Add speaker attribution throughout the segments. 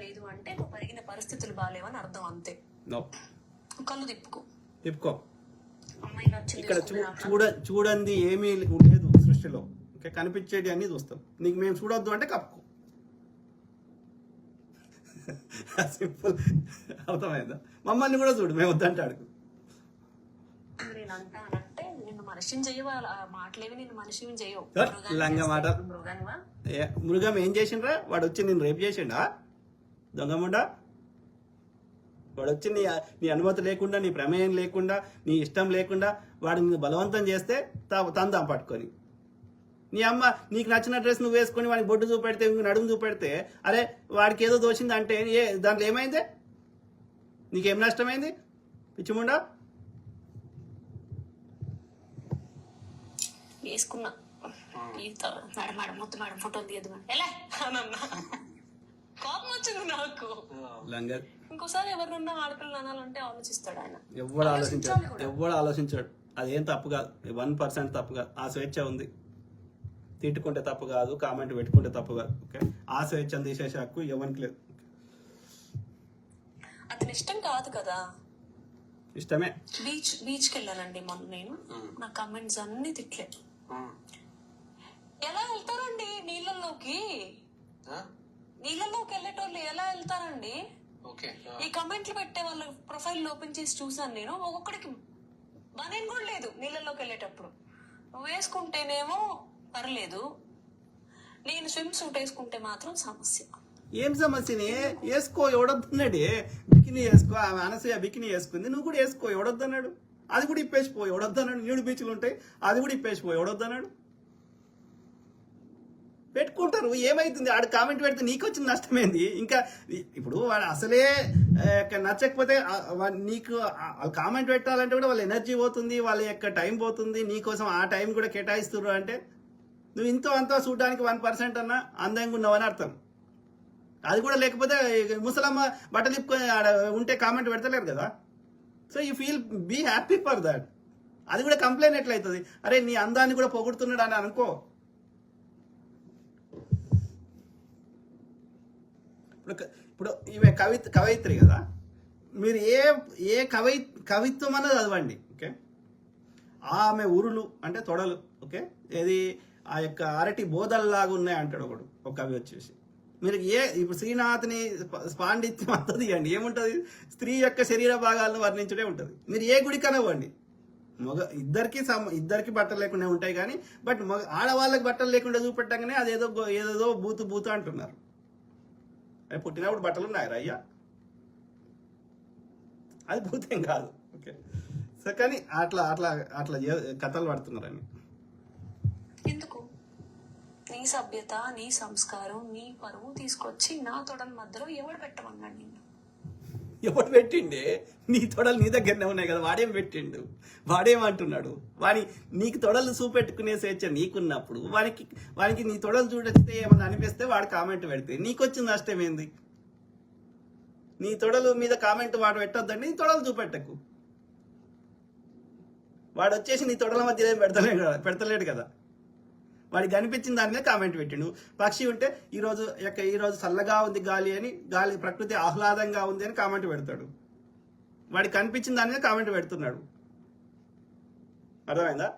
Speaker 1: లేదు అంటే నువ్వు పెరిగిన పరిస్థితులు బాగాలేవని అర్థం అంతే. కళ్ళు తిప్పుకో.
Speaker 2: తిప్పుకో. ఇక్కడ చూడ చూడండి ఏమీ లేదు సృష్టిలో. ఓకే కనిపించేటి అన్ని చూస్తాం. నీకు మేము చూడొద్దు అంటే కప్పుకో. సింపుల్. అర్థమైందా? మమ్మల్ని కూడా చూడు మేము వద్దంటే అడుగు.
Speaker 1: నేను అంటానంటే నిన్ను మనిషిని చేయవా ఆ మాటలేవి నిన్ను మనిషిని చేయవు
Speaker 2: సార్,
Speaker 1: మృగాన్ని
Speaker 2: లంగా మాట.
Speaker 1: చేస్తావు, మృగానివా?
Speaker 2: ఏ మృగం ఏం చేసిండ్రా? వాడు వచ్చి నేను రేపు చేసిండా? దొంగముండా? వాడు వచ్చి నీ నీ అనుమతి లేకుండా నీ ప్రమేయం లేకుండా నీ ఇష్టం లేకుండా వాడిని బలవంతం చేస్తే తా- తందాం పట్టుకొని. నీ అమ్మ నీకు నచ్చిన డ్రెస్ నువ్వు వేసుకొని వాడికి బొడ్డు చూపెడితే ఇంక నడుము చూపెడితే అరే వాడికి ఏదో దోచింది అంటే ఏ దాంట్లో ఏమైంది? నీకేం నష్టమైంది? పిచ్చిముండా?
Speaker 1: వేసుకున్నా. మొత్తం ఫోటో తీయదు ఎలా? అనన్నా కోపం వచ్చింది నాకు.
Speaker 2: లంగర్
Speaker 1: ఇంకోసారి ఎవరినన్నా ఆడపిల్లలు అనాలంటే ఆలోచిస్తాడు ఆయన.
Speaker 2: ఎవ్వడు ఆలోచించాడు. ఎవ్వడు ఆలోచించాడు? అదేం తప్పు కాదు. వన్ పర్సెంట్ తప్పు కాదు. ఆ స్వేచ్ఛ ఉంది. తిట్టుకుంటే తప్పు కాదు కామెంట్ పెట్టుకుంటే తప్పు కాదు. ఓకే? ఆ స్వేచ్ఛను తీసేసే హక్కు ఎవరికి లేదు.
Speaker 1: అతని ఇష్టం కాదు కదా.
Speaker 2: ఇష్టమే.
Speaker 1: బీచ్ బీచ్కి వెళ్ళానండి మొన్న నేను. నా కమెంట్స్ అన్ని తిట్లే. ఎలా వెళ్తారండి నీళ్ళల్లోకి? నీళ్ళల్లోకి వెళ్ళేటోళ్ళు ఎలా వెళ్తారండి?
Speaker 3: ఓకే
Speaker 1: ఈ కమెంట్లు పెట్టే వాళ్ళ ప్రొఫైల్ ఓపెన్ చేసి చూసాను నేను. ఒక్కొక్కడికి బనేం కూడా లేదు నీళ్ళల్లోకి వెళ్ళేటప్పుడు నువ్వు వేసుకుంటేనేమో పర్లేదు. నేను స్విమ్ సూట్ వేసుకుంటే మాత్రం సమస్య.
Speaker 2: ఏం సమస్యని వేసుకో ఎవడొద్దన్నాడే? బికినీ వేసుకో ఆమె అనసూయ బికినీ వేసుకుంది. నువ్వు కూడా వేసుకో ఎవడొద్దన్నాడు? అది కూడా ఇప్పేసిపో ఎవడొద్దన్నాడు? ఏడు బీచ్లు ఉంటాయి అది కూడా ఇప్పేసిపో ఎవడొద్దన్నాడు? పెట్టుకుంటారు. ఏమైతుంది? ఆడు కామెంట్ పెడితే నీకు వచ్చిన నష్టమేంది? ఇంకా ఇప్పుడు వాడు అసలే నచ్చకపోతే నీకు వా- నీకు కామెంట్ పెట్టాలంటే కూడా వాళ్ళ ఎనర్జీ పోతుంది వాళ్ళ యొక్క టైం పోతుంది నీకోసం ఆ టైం కూడా కేటాయిస్తున్నారు అంటే నువ్వు ఇంతో అంతా చూడడానికి వన్ పర్సెంట్ అన్నా అందంగా ఉన్నావని అర్థం. అది కూడా లేకపోతే ముసలమ్మ బట్టలు ఇప్పుకొని ఆడ ఉంటే కామెంట్ పెడతలేరు కదా. So you feel be happy for that. అది కూడా కంప్లైంట్ ఎట్లయితుంది? అరే నీ అందాన్ని కూడా పొగుడుతున్నాడు అని అనుకో. ఇప్పుడు ఇప్పుడు ఈమె కవిత కవయిత్రి కదా మీరు ఏ ఏ కవి కవిత్వం అన్నది చదవండి ఓకే? ఆమె ఉరులు అంటే తొడలు ఓకే? ఏది? ఆ యొక్క అరటి బోధల్లాగా ఉన్నాయి అంటాడు ఒకడు ఒక కవి వచ్చేసి. మీరు ఏ ఇప్పుడు శ్రీనాథ్ని పాండిత్యం అంతా తీయండి ఏముంటుంది? స్త్రీ యొక్క శరీర భాగాలను వర్ణించడే ఉంటుంది. మీరు ఏ గుడి కనవ్వండి మగ ఇద్దరికి సమ ఇద్దరికి బట్టలు లేకుండా ఉంటాయి కానీ బట్ మగ ఆడవాళ్ళకి బట్టలు లేకుండా చూపెట్టగానే అదేదో ఏదేదో బూతు బూతు అంటున్నారు. అరే పుట్టినప్పుడు బట్టలు ఉన్నాయి అయ్యా. అది భూతం కాదు. ఓకే సో కానీ అట్లా అట్లా అట్లా కథలు పడుతున్నారని
Speaker 1: ఎందుకు? నీ సభ్యత నీ సంస్కారం నీ పరువు తీసుకొచ్చి నా తొడల మధ్యలో ఎవడు పెట్టమన్నాడు నిన్ను?
Speaker 2: ఎవడు పెట్టిండే? నీ తొడలు నీ దగ్గరనే ఉన్నాయి కదా వాడేం పెట్టిండు? వాడేమంటున్నాడు? వాని నీకు తొడలు చూపెట్టుకునే స్వేచ్ఛ నీకున్నప్పుడు వానికి వానికి నీ తొడలు చూడొచ్చితే ఏమన్నా అనిపిస్తే వాడు కామెంట్ పెడితే నీకు వచ్చిన నష్టం ఏంది? నీ తొడలు మీద కామెంట్ వాడు పెట్టొద్దండి నీ తొడలు చూపెట్టకు. వాడు వచ్చేసి నీ తొడల మధ్య ఏం పెడతలేడు కదా పెడతలేడు కదా. వాడికి కనిపించిన దాని మీద కామెంట్ పెట్టిండు. పక్షి ఉంటే ఈరోజు యొక్క ఈ రోజు చల్లగా ఉంది గాలి అని గాలి ప్రకృతి ఆహ్లాదంగా ఉంది అని కామెంట్ పెడతాడు. వాడికి కనిపించిన దాని మీద కామెంట్ పెడుతున్నాడు. అర్థమైందా?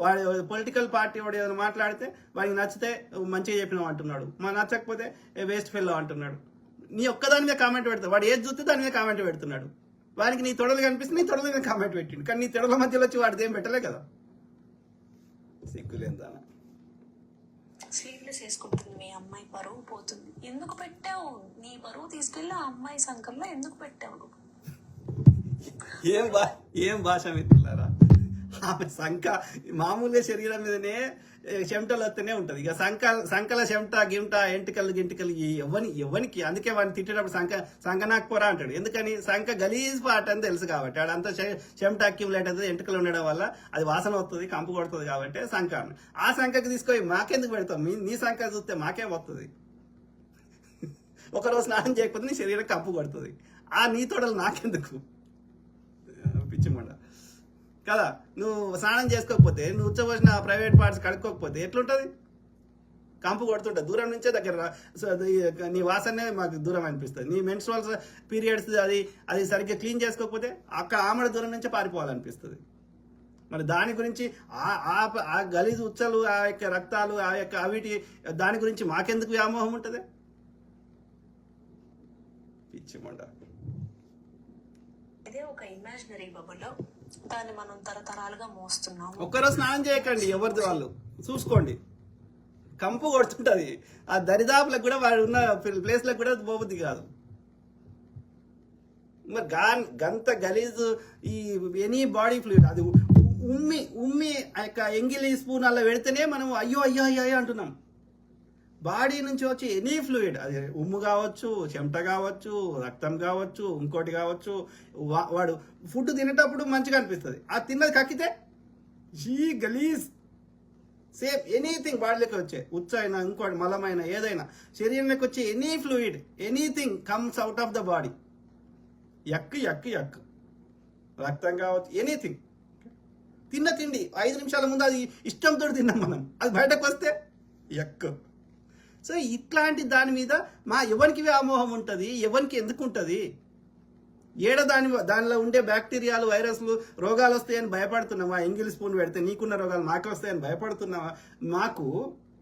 Speaker 2: వాడి పొలిటికల్ పార్టీ వాడు ఏదైనా మాట్లాడితే వాడికి నచ్చితే మంచిగా చెప్పినావు అంటున్నాడు. మా నచ్చకపోతే వేస్ట్ ఫెల్లో అంటున్నాడు. నీ ఒక్కదాని మీద కామెంట్ పెడతాడు వాడు ఏది చూస్తే దాని మీద కామెంట్ పెడుతున్నాడు. వానికి నీ తొడలు కనిపిస్తే నీ తొడల మీద కామెంట్ పెట్టిండు. కానీ నీ తొడల మధ్యలో వచ్చి వాడితే ఏం పెట్టలే కదా. సిగ్గులేందా
Speaker 1: స్లీవ్లెస్ వేసుకుంటుంది మీ అమ్మాయి బరువు పోతుంది. ఎందుకు పెట్టావు? నీ బరువు తీసుకెళ్ళి ఆ అమ్మాయి సంఘంలో ఎందుకు పెట్టావు?
Speaker 2: ఏం బా ఏం భాష మిత్రులారా? ఆమె సంఖ మామూలుగా శరీరం మీదనే చెమటలు వస్తూనే ఉంటుంది. ఇక సంక సంకల చెమట గిమట ఎంటికలు గింటికలు ఎవని ఎవనికి అందుకే వాడిని తిట్టేటప్పుడు సంఖ సంఖనాకపోరా అంటాడు. ఎందుకని? సంక గలీజ్ పాట అని తెలుసు కాబట్టి. ఆడంతా చెమట అక్యుములేట్ అవుతుంది ఎంటికలు ఉండడం వల్ల అది వాసన వస్తుంది కంపు కొడుతుంది కాబట్టి సంక ఆ సంకకి తీసుకొని మాకెందుకు పెడతాం మీ నీ సంక చూస్తే మాకే వస్తుంది ఒకరోజు స్నానం చేయకపోతే నీ శరీరం కంపు కొడుతుంది. ఆ నీ తోడలు నాకెందుకు? పిచ్చిమండ కదా? నువ్వు స్నానం చేసుకోకపోతే నువ్వు ఉచ్చబోసిన ప్రైవేట్ పార్ట్స్ కడుక్కోకపోతే ఎట్లుంటుంది? కంపు కొడుతుంటుంది. దూరం నుంచే దగ్గర నీ వాసనే మాకు దూరం అనిపిస్తుంది. నీ మెన్స్ట్రల్ పీరియడ్స్ అది అది సరిగ్గా క్లీన్ చేసుకోకపోతే అక్క ఆమెడ దూరం నుంచే పారిపోవాలనిపిస్తుంది. మరి దాని గురించి ఆ- ఆ- ఆ గలీజు ఉచ్చలు ఆ యొక్క రక్తాలు ఆ యొక్క అవిటి దాని గురించి మాకెందుకు వ్యామోహం ఉంటుంది? పిచ్చి మొండ.
Speaker 1: ఇదే ఒక ఇమాజినరీ బబుల్లో దాన్ని మనం తరతరాలుగా మోస్తున్నాం
Speaker 2: ఒక్కరోజు స్నానం చేయకండి ఎవరిది వాళ్ళు? చూసుకోండి. కంపు కొడుతుంటది. ఆ దరిదాపులకు కూడా వాడు ఉన్న ప్లేస్లకు కూడా పోబుద్ది కాదు. మరి గా గంత గలీజ్ ఈ ఎనీ బాడీ ఫ్లూయిడ్ అది ఉమ్మి ఉమ్మి ఆ యొక్క ఎంగిలి స్పూన్ అలా పెడితేనే మనం అయ్యో అయ్యో అయ్యో అయ్యో అంటున్నాం. బాడీ నుంచి వచ్చి ఎనీ ఫ్లూయిడ్ అది ఉమ్ము కావచ్చు చెమట కావచ్చు రక్తం కావచ్చు ఇంకోటి కావచ్చు వా- వాడు ఫుడ్ తినేటప్పుడు మంచిగా అనిపిస్తుంది. ఆ తిన్నది కక్కితే జీ గలీజ్. సేమ్ ఎనీథింగ్ బాడీలోకి వచ్చే ఉచ్చ ఇంకోటి మలమైన ఏదైనా శరీరంలోకి వచ్చే any fluid anything comes out of the body. Yuck yuck yuck రక్తం కావచ్చు ఎనీథింగ్. తిన్న తిండి ఐదు నిమిషాల ముందు అది ఇష్టంతో తిన్నాం మనం. అది బయటకు వస్తే ఎక్కు సో ఇట్లాంటి దాని మీద మా ఎవరికి వ్యామోహం ఉంటుంది? ఎవరికి ఎందుకు ఉంటుంది ఏడ దాని దానిలో ఉండే బ్యాక్టీరియాలు వైరస్లు రోగాలు వస్తాయని భయపడుతున్నావా? ఎంగిల్ స్పూన్ పెడితే నీకున్న రోగాలు మాకు వస్తాయని భయపడుతున్నావా? మాకు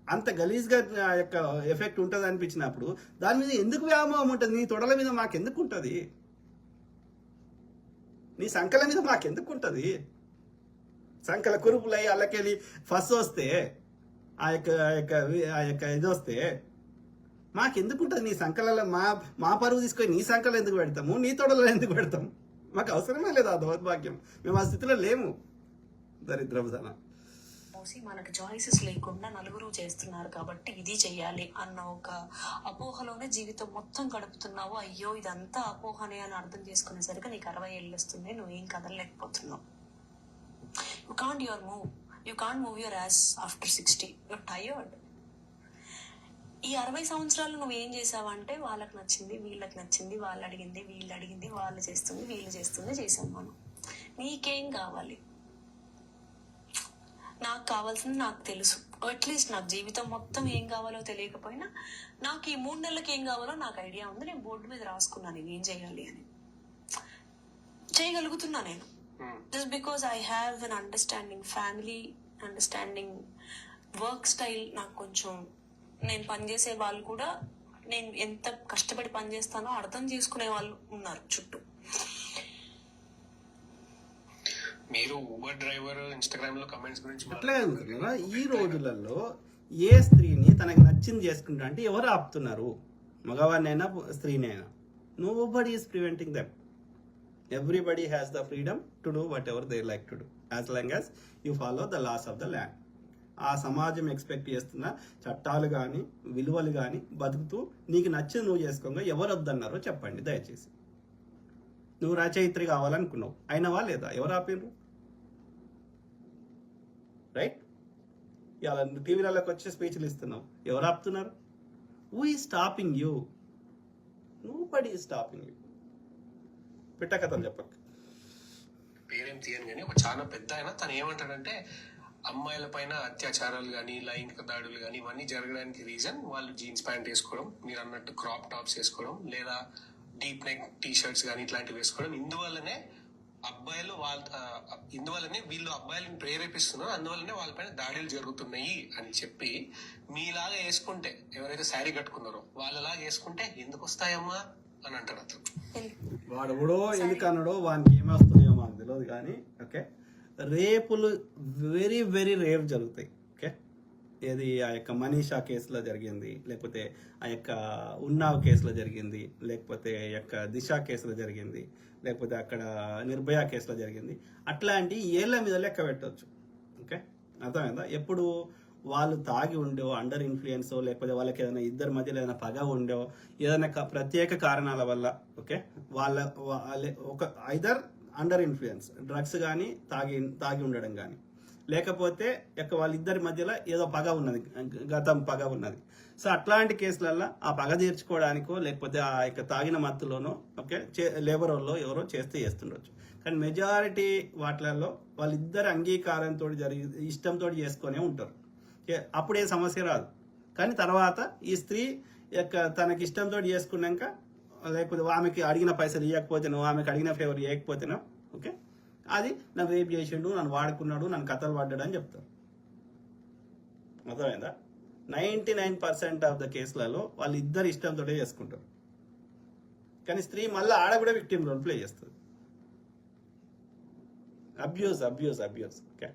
Speaker 2: అంత గలీజ్గా నా యొక్క ఎఫెక్ట్ ఉంటుంది అనిపించినప్పుడు దాని మీద ఎందుకు వ్యామోహం ఉంటుంది? నీ తొడల మీద మాకు ఎందుకు ఉంటుంది నీ సంకల మీద మాకు ఎందుకు ఉంటుంది సంకల కురుపులై అల్లకెళ్ళి ఫస్ట్ వస్తే ఆ యొక్క ఆ యొక్క ఆ యొక్క ఇది వస్తే మాకెందుకు ఉంటుంది నీ సంకలలో మా మా పరువు తీసుకొని నీ సంకలు ఎందుకు పెడతాము? నీ తోడలో ఎందుకు పెడతాం మాకు అవసరమే లేదు ఆ దౌర్భాగ్యం. మేము ఆ స్థితిలో లేము. దరిద్రపుదన
Speaker 1: మోసి మనకు చాయిసెస్ లేకుండా నలుగురు చేస్తున్నారు కాబట్టి ఇది చేయాలి అన్న ఒక అపోహలోనే జీవితం మొత్తం గడుపుతున్నావు. అయ్యో ఇదంతా అపోహనే అని అర్థం చేసుకునేసరికి నీకు అరవై ఏళ్ళు వస్తుంది నువ్వు ఏం కదలలేకపోతున్నావు you can't your move you can't move your ass after sixty you're tired ఈ అరవై సంవత్సరాలు నువ్వు ఏం చేసావంటే వాళ్ళకి నచ్చింది వీళ్ళకి నచ్చింది వాళ్ళు అడిగింది వీళ్ళు అడిగింది వాళ్ళు చేస్తుంది వీళ్ళు చేస్తుంది చేసాం మనం. నీకేం కావాలి? నాకు కావాల్సింది నాకు తెలుసు. అట్లీస్ట్ నాకు జీవితం మొత్తం ఏం కావాలో తెలియకపోయినా నాకు ఈ మూడు నెలలకు ఏం కావాలో నాకు ఐడియా ఉంది. నేను బోర్డు మీద రాసుకున్నాను నేను ఏం చేయాలి అని. చేయగలుగుతున్నా నేను. Just because I have an understanding family understanding work style నాకు కొంచెం నేను పనిచేసే వాళ్ళు కూడా నేను ఎంత కష్టపడి పనిచేస్తానో అర్థం చేసుకునే వాళ్ళు ఉన్నారు చుట్టూ.
Speaker 3: మీరు ఊబర్ డ్రైవర్ ఇన్స్టాగ్రామ్లో కమెంట్స్ గురించి
Speaker 2: అట్లా కాదు ఈ రోజులలో ఏ స్త్రీని తనకు నచ్చింది చేసుకుంటా అంటే ఎవరు ఆపుతున్నారు? మగవాడినైనా స్త్రీనైనా? Nobody is preventing them everybody has the freedom to do whatever they like to do as long as you follow the laws of the land ఆ సమాజం ఎక్స్పెక్ట్ చేస్తున్న చట్టాలు కానీ విలువలు కానీ బతుకుతూ నీకు నచ్చింది నువ్వు చేసుకోగా ఎవరు వద్దన్నారో చెప్పండి దయచేసి. నువ్వు రచయిత్రి కావాలనుకున్నావు. అయినవా లేదా ఎవరు ఆపినరు రైట్ ఇవాళ టీవీలలోకి వచ్చి స్పీచ్లు ఇస్తున్నావు. ఎవరు ఆపుతున్నారు? Who is stopping you no is stopping you పిట్ట కథలు చెప్పక.
Speaker 3: పేరేం తీయను కానీ ఒక చాలా పెద్ద ఆయన తను ఏమంటాడంటే అమ్మాయిల పైన అత్యాచారాలు కానీ లైంగిక దాడులు కానీ ఇవన్నీ జరగడానికి రీజన్ వాళ్ళు జీన్స్ ప్యాంట్ వేసుకోవడం మీరు అన్నట్టు క్రాప్ టాప్స్ వేసుకోవడం లేదా డీప్ నెక్ టీ షర్ట్స్ కానీ ఇట్లాంటివి వేసుకోవడం. ఇందువల్లనే అబ్బాయిలు వాళ్ళ ఇందువల్లనే వీళ్ళు అబ్బాయిలను ప్రేరేపిస్తున్నారు అందువల్లనే వాళ్ళపైన దాడులు జరుగుతున్నాయి అని చెప్పి మీలాగా వేసుకుంటే ఎవరైతే శారీ కట్టుకున్నారో వాళ్ళలాగా వేసుకుంటే ఎందుకు వస్తాయమ్మా అని అంటాడు అతను.
Speaker 2: వాడు ఎవడో ఎందుకు అన్నాడో వానికి ఏమి వస్తున్నాయో మాకు తెలియదు కానీ ఓకే? రేపులు వెరీ వెరీ రేప్ జరుగుతాయి ఓకే? ఏది ఆ యొక్క మనీషా కేసులో జరిగింది లేకపోతే ఆ యొక్క ఉన్నావ్ కేసులో జరిగింది లేకపోతే ఆ యొక్క దిశ కేసులో జరిగింది లేకపోతే అక్కడ నిర్భయ కేసులో జరిగింది అట్లాంటి ఏళ్ళ మీద లెక్క పెట్టవచ్చు ఓకే? అర్థమైందా? ఎప్పుడు వాళ్ళు తాగి ఉండో అండర్ ఇన్ఫ్లుయెన్స్ లేకపోతే వాళ్ళకి ఏదైనా ఇద్దరి మధ్యలో ఏదైనా పగ ఉండో ఏదైనా ప్రత్యేక కారణాల వల్ల ఓకే? వాళ్ళ వాళ్ళ ఒక ఐదర్ అండర్ ఇన్ఫ్లుయెన్స్ డ్రగ్స్ కానీ తాగి తాగి ఉండడం కానీ లేకపోతే యొక్క వాళ్ళిద్దరి మధ్యలో ఏదో పగ ఉన్నది గతం పగ ఉన్నది. సో అట్లాంటి కేసులల్లో ఆ పగ తీర్చుకోవడానికో లేకపోతే ఆ యొక్క తాగిన మత్తులోనో ఓకే? లేబర్ వాళ్ళు ఎవరో చేస్తే చేస్తుండొచ్చు. కానీ మెజారిటీ వాటిలలో వాళ్ళిద్దరు అంగీకారంతో జరిగి ఇష్టంతో చేసుకునే ఉంటారు. అప్పుడు ఏ- సమస్య రాదు. కానీ తర్వాత ఈ స్త్రీ యొక్క తనకి ఇష్టంతో చేసుకున్నాక లేకపోతే ఆమెకి అడిగిన పైసలు ఇవ్వకపోతేనో ఆమెకి అడిగిన ఫేవర్ ఇవ్వకపోతేనో ఓకే? అది నన్ను రేపు చేసిండు నన్ను వాడుకున్నాడు నన్ను కథలు పడ్డాడు అని చెప్తారు. అర్థమైందా? Ninety nine percent of the కేసులలో వాళ్ళు ఇద్దరు ఇష్టంతో చేసుకుంటారు. కానీ స్త్రీ మళ్ళీ ఆడ కూడా విక్టిమ్ రోల్ ప్లే చేస్తుంది. అబ్యూస్ అబ్యూస్ అబ్యూస్ ఓకే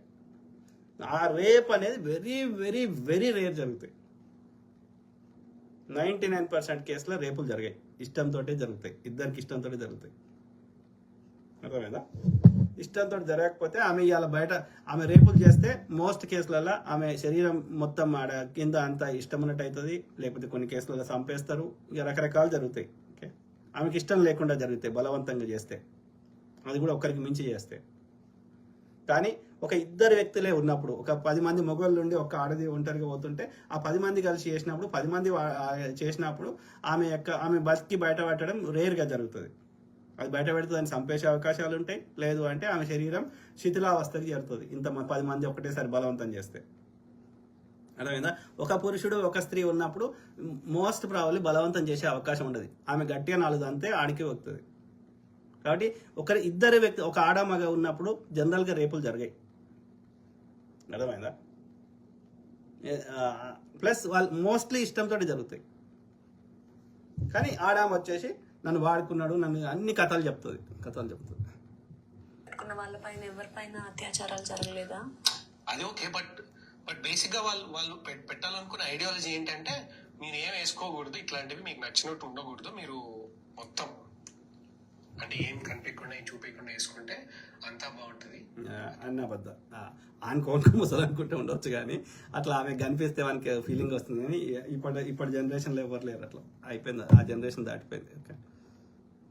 Speaker 2: ఆ రేప్ అనేది వెరీ వెరీ వెరీ రేర్ జరుగుతాయి. నైంటీ నైన్ పర్సెంట్ కేసులో రేపులు జరిగాయి. ఇష్టంతో జరుగుతాయి. ఇద్దరికి ఇష్టంతో జరుగుతాయి. అర్థమైందా? ఇష్టంతో జరగకపోతే ఆమె ఇవాళ బయట ఆమె రేపులు చేస్తే మోస్ట్ కేసులలో ఆమె శరీరం మొత్తం ఆడ కింద అంత ఇష్టం ఉన్నట్టు అవుతుంది లేకపోతే కొన్ని కేసులలో చంపేస్తారు. ఇక రకరకాలు జరుగుతాయి. ఓకే? ఆమెకి ఇష్టం లేకుండా జరుగుతాయి బలవంతంగా చేస్తే. అది కూడా ఒకరికి మించి చేస్తే. కానీ ఒక ఇద్దరు వ్యక్తులే ఉన్నప్పుడు ఒక పది మంది మొగోళ్ళు ఉండి ఒక ఆడది ఒంటరిగా పోతుంటే ఆ పది మంది కలిసి చేసినప్పుడు పది మంది చేసినప్పుడు ఆమె యొక్క ఆమె బతికి బయట పెట్టడం రేర్గా జరుగుతుంది. అది బయట పెడితే దాన్ని చంపేసే అవకాశాలు ఉంటాయి లేదు అంటే ఆమె శరీరం శిథిలావస్థకి చేరుతుంది. ఇంత మ- పది మంది ఒకటేసారి బలవంతం చేస్తే. అర్థమైందా? ఒక పురుషుడు ఒక స్త్రీ ఉన్నప్పుడు మోస్ట్ ప్రాబ్లీ బలవంతం చేసే అవకాశం ఉండదు. ఆమె గట్టిగా నాలుగు అంతే ఆడికి వస్తుంది కాబట్టి ఒకరి ఇద్దరు వ్యక్తి ఒక ఆడ మగ ఉన్నప్పుడు జనరల్గా రేపులు జరిగాయి. అర్థమైందా? ప్లస్ వాళ్ళు మోస్ట్లీ ఇష్టంతో జరుగుతాయి. కానీ ఆడామ వచ్చేసి నన్ను వాడుకున్నాడు నన్ను అన్ని కథలు చెప్తుంది కథలు చెప్తుంది.
Speaker 1: వాళ్ళపైన ఎవరిపైన అత్యాచారాలు జరగలేదా?
Speaker 3: అది ఓకే బట్ బట్ బేసిక్గా వాళ్ళు వాళ్ళు పెట్- పెట్టాలనుకున్న ఐడియాలజీ ఏంటంటే మీరు ఏం వేసుకోకూడదు ఇట్లాంటివి మీకు నచ్చినట్టు ఉండకూడదు మీరు మొత్తం అంటే ఏం కనిపించకుండా ఏం చూపించకుండా వేసుకుంటే అంతా బాగుంటుంది.
Speaker 2: అన్న అబద్ధ. ఆయన కోనుకొని ముసలు అనుకుంటే ఉండొచ్చు కానీ అట్లా ఆమె కనిపిస్తే మనకి ఫీలింగ్ వస్తుంది కానీ ఇప్పటి ఇప్పటి జనరేషన్లో ఎవరు లేరు అట్లా. అయిపోయింది? ఆ జనరేషన్ దాటిపోయింది. ఓకే.